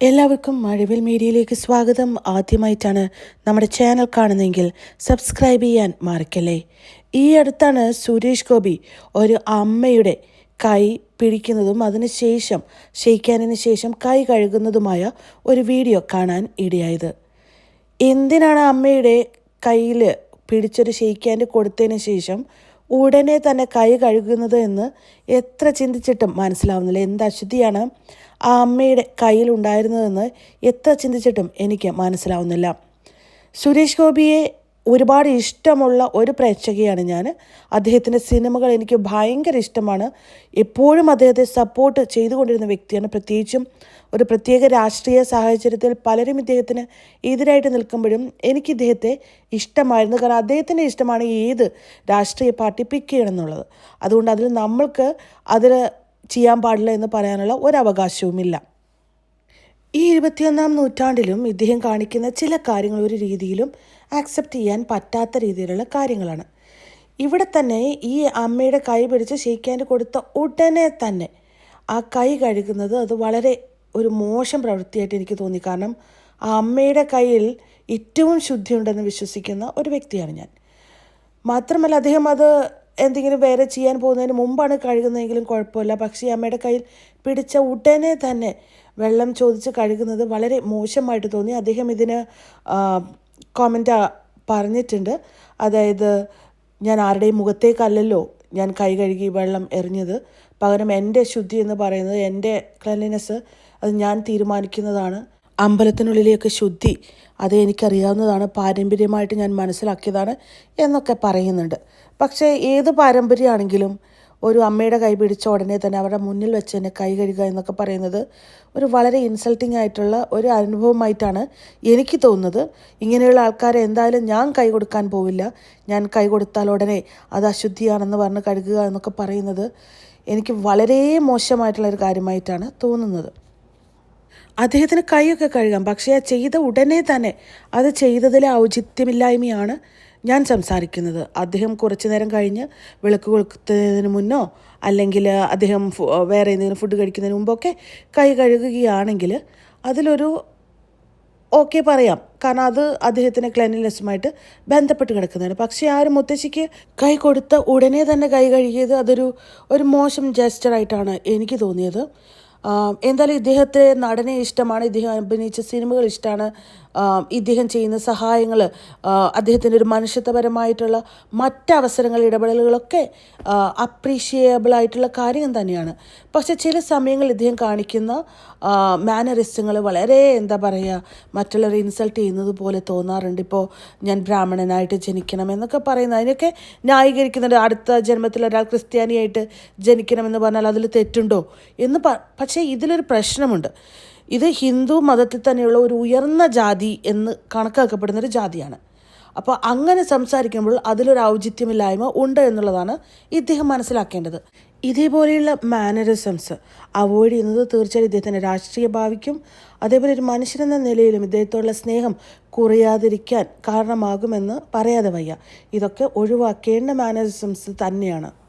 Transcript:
എല്ലാവർക്കും മഴവിൽ മീഡിയയിലേക്ക് സ്വാഗതം. ആദ്യമായിട്ടാണ് നമ്മുടെ ചാനൽ കാണുന്നതെങ്കിൽ സബ്സ്ക്രൈബ് ചെയ്യാൻ മറക്കല്ലേ? ഈ അടുത്താണ് സുരേഷ് ഗോപി ഒരു അമ്മയുടെ കൈ പിടിക്കുന്നതും അതിനുശേഷം ഷെയ്ക്കാനതിന് ശേഷം കൈ കഴുകുന്നതുമായ ഒരു വീഡിയോ കാണാൻ ഇടയായത്. എന്തിനാണ് അമ്മയുടെ കയ്യിൽ പിടിച്ചൊരു ഷെയ്ക്കാൻഡ് കൊടുത്തതിന് ശേഷം ഉടനെ തന്നെ കൈ കഴുകുന്നത് എന്ന് എത്ര ചിന്തിച്ചിട്ടും മനസ്സിലാവുന്നില്ല. എന്ത് അശുദ്ധിയാണ് ആ അമ്മയുടെ കയ്യിൽ കയ്യിലുണ്ടായിരുന്നതെന്ന് എത്ര ചിന്തിച്ചിട്ടും എനിക്ക് മനസ്സിലാവുന്നില്ല. സുരേഷ് ഗോപിയെ ഒരുപാട് ഇഷ്ടമുള്ള ഒരു പ്രേക്ഷകയാണ് ഞാൻ. അദ്ദേഹത്തിന്റെ സിനിമകൾ എനിക്ക് ഭയങ്കര ഇഷ്ടമാണ്. എപ്പോഴും അദ്ദേഹത്തെ സപ്പോർട്ട് ചെയ്തുകൊണ്ടിരുന്ന വ്യക്തിയാണ്. പ്രത്യേകിച്ചും ഒരു പ്രത്യേക രാഷ്ട്രീയ സാഹചര്യത്തിൽ പലരും ഇദ്ദേഹത്തിന് എതിരായിട്ട് നിൽക്കുമ്പോഴും എനിക്ക് ഇദ്ദേഹത്തെ ഇഷ്ടമായിരുന്നു. കാരണം അദ്ദേഹത്തിന്റെ ഇഷ്ടമാണ് ഏത് രാഷ്ട്രീയ പാർട്ടി പിക്ക് ചെയ്യണം എന്നുള്ളത് അതുകൊണ്ട് അതിൽ നമ്മൾക്ക് അതിൽ ചെയ്യാൻ പാടില്ല എന്ന് പറയാനുള്ള ഒരവകാശവുമില്ല ഈ ഇരുപത്തിയൊന്നാം നൂറ്റാണ്ടിലും ഇദ്ദേഹം കാണിക്കുന്ന ചില കാര്യങ്ങൾ ഒരു രീതിയിലും ആക്സെപ്റ്റ് ചെയ്യാൻ പറ്റാത്ത രീതിയിലുള്ള കാര്യങ്ങളാണ്. ഇവിടെ തന്നെ ഈ അമ്മയുടെ കൈ പിടിച്ച് ഷെയ്ക്കാൻഡ് കൊടുത്ത ഉടനെ തന്നെ ആ കൈ കഴുകുന്നത് അത് വളരെ ഒരു മോശം പ്രവൃത്തിയായിട്ട് എനിക്ക് തോന്നി. കാരണം ആ അമ്മയുടെ കയ്യിൽ ഏറ്റവും ശുദ്ധിയുണ്ടെന്ന് വിശ്വസിക്കുന്ന ഒരു വ്യക്തിയാണ് ഞാൻ. മാത്രമല്ല അദ്ദേഹം അത് എന്തെങ്കിലും വേറെ ചെയ്യാൻ പോകുന്നതിന് മുമ്പാണ് കഴുകുന്നതെങ്കിലും കുഴപ്പമില്ല. പക്ഷേ അമ്മയുടെ കയ്യിൽ പിടിച്ച ഉടനെ തന്നെ വെള്ളം ചോദിച്ച് കഴുകുന്നത് വളരെ മോശമായിട്ട് തോന്നി. അദ്ദേഹം ഇതിന് കോമന്റ് പറഞ്ഞിട്ടുണ്ട്. അതായത് ഞാൻ ആരുടെയും മുഖത്തേക്കല്ലല്ലോ ഞാൻ കൈ കഴുകി വെള്ളം എറിഞ്ഞത്. പകരം എന്റെ ശുദ്ധി എന്ന് പറയുന്നത് എന്റെ ക്ലീൻലിനെസ് അത് ഞാൻ തീരുമാനിക്കുന്നതാണ്. അമ്പലത്തിനുള്ളിലേക്ക് ശുദ്ധി അത് എനിക്കറിയാവുന്നതാണ്. പാരമ്പര്യമായിട്ട് ഞാൻ മനസ്സിലാക്കിയതാണ് എന്നൊക്കെ പറയുന്നുണ്ട്. പക്ഷേ ഏത് പാരമ്പര്യമാണെങ്കിലും ഒരു അമ്മയുടെ കൈ പിടിച്ച ഉടനെ തന്നെ അവരുടെ മുന്നിൽ വെച്ച് തന്നെ കൈ കഴുകുക എന്നൊക്കെ പറയുന്നത് ഒരു വളരെ ഇൻസൾട്ടിംഗ് ആയിട്ടുള്ള ഒരു അനുഭവമായിട്ടാണ് എനിക്ക് തോന്നുന്നത്. ഇങ്ങനെയുള്ള ആൾക്കാരെ എന്തായാലും ഞാൻ കൈ കൊടുക്കാൻ പോവില്ല. ഞാൻ കൈ കൊടുത്താൽ ഉടനെ അത് അശുദ്ധിയാണെന്ന് പറഞ്ഞ് കഴുകുക എന്നൊക്കെ പറയുന്നത് എനിക്ക് വളരെ മോശമായിട്ടുള്ള ഒരു കാര്യമായിട്ടാണ് തോന്നുന്നത്. അദ്ദേഹത്തിന് കൈയൊക്കെ കഴുകാം. പക്ഷേ ആ ചെയ്ത ഉടനെ തന്നെ അത് ചെയ്തതിലെ ഔചിത്യമില്ലായ്മയാണ് ഞാൻ സംസാരിക്കുന്നത് അദ്ദേഹം കുറച്ചു നേരം കഴിഞ്ഞ് വിളക്ക് കൊളുത്തുന്നതിന് മുന്നോ അല്ലെങ്കിൽ അദ്ദേഹം വേറെ എന്തെങ്കിലും ഫുഡ് കഴിക്കുന്നതിന് മുമ്പൊക്കെ കൈ കഴുകുകയാണെങ്കിൽ അതിലൊരു ഓക്കെ പറയാം. കാരണം അത് അദ്ദേഹത്തിന്റെ ക്ലീൻലിനെസ്സുമായിട്ട് ബന്ധപ്പെട്ട് കിടക്കുന്നതാണ്. പക്ഷേ ആ ഒരു മുത്തശ്ശിക്ക് കൈ കൊടുത്ത ഉടനെ തന്നെ കൈ കഴുകിയത് അതൊരു ഒരു മോശം ജസ്റ്ററായിട്ടാണ് എനിക്ക് തോന്നിയത്. എന്തായാലും ഇദ്ദേഹത്തെ നടനെ ഇഷ്ടമാണ്. ഇദ്ദേഹം അഭിനയിച്ച സിനിമകൾ ഇഷ്ടമാണ്. ഇദ്ദേഹം ചെയ്യുന്ന സഹായങ്ങൾ അദ്ദേഹത്തിന്റെ ഒരു മനുഷ്യത്വപരമായിട്ടുള്ള മറ്റവസരങ്ങൾ ഇടപെടലുകളൊക്കെ അപ്രീഷിയബിൾ ആയിട്ടുള്ള കാര്യം തന്നെയാണ്. പക്ഷെ ചില സമയങ്ങളിൽ ഇദ്ദേഹം കാണിക്കുന്ന മാനറിസങ്ങൾ വളരെ എന്താ പറയുക മറ്റുള്ളവരെ ഇൻസൾട്ട് ചെയ്യുന്നത് പോലെ തോന്നാറുണ്ട്. ഇപ്പോൾ ഞാൻ ബ്രാഹ്മണനായിട്ട് ജനിക്കണം എന്നൊക്കെ പറയുന്നത്. അതിനൊക്കെ ന്യായീകരിക്കുന്നുണ്ട്. അടുത്ത ജന്മത്തിൽ ഒരാൾ ക്രിസ്ത്യാനിയായിട്ട് ജനിക്കണമെന്ന് പറഞ്ഞാൽ അതിൽ തെറ്റുണ്ടോ എന്ന് പക്ഷേ ഇതിലൊരു പ്രശ്നമുണ്ട്. ഇത് ഹിന്ദു മതത്തിൽ തന്നെയുള്ള ഒരു ഉയർന്ന ജാതി എന്ന് കണക്കാക്കപ്പെടുന്ന ഒരു ജാതിയാണ്. അപ്പോൾ അങ്ങനെ സംസാരിക്കുമ്പോൾ അതിലൊരു ഔചിത്യമില്ലായ്മ ഉണ്ട് എന്നുള്ളതാണ് ഇദ്ദേഹം മനസ്സിലാക്കേണ്ടത്. ഇതേപോലെയുള്ള മാനറിസംസ് അവോയ്ഡ് ചെയ്യുന്നത് തീർച്ചയായും ഇദ്ദേഹത്തിന്റെ രാഷ്ട്രീയ ഭാവിക്കും അതേപോലെ ഒരു മനുഷ്യനെന്ന നിലയിലും ഇദ്ദേഹത്തോടുള്ള സ്നേഹം കുറയാതിരിക്കാൻ കാരണമാകുമെന്ന് പറയാതെ വയ്യ. ഇതൊക്കെ ഒഴിവാക്കേണ്ട മാനറിസംസ് തന്നെയാണ്.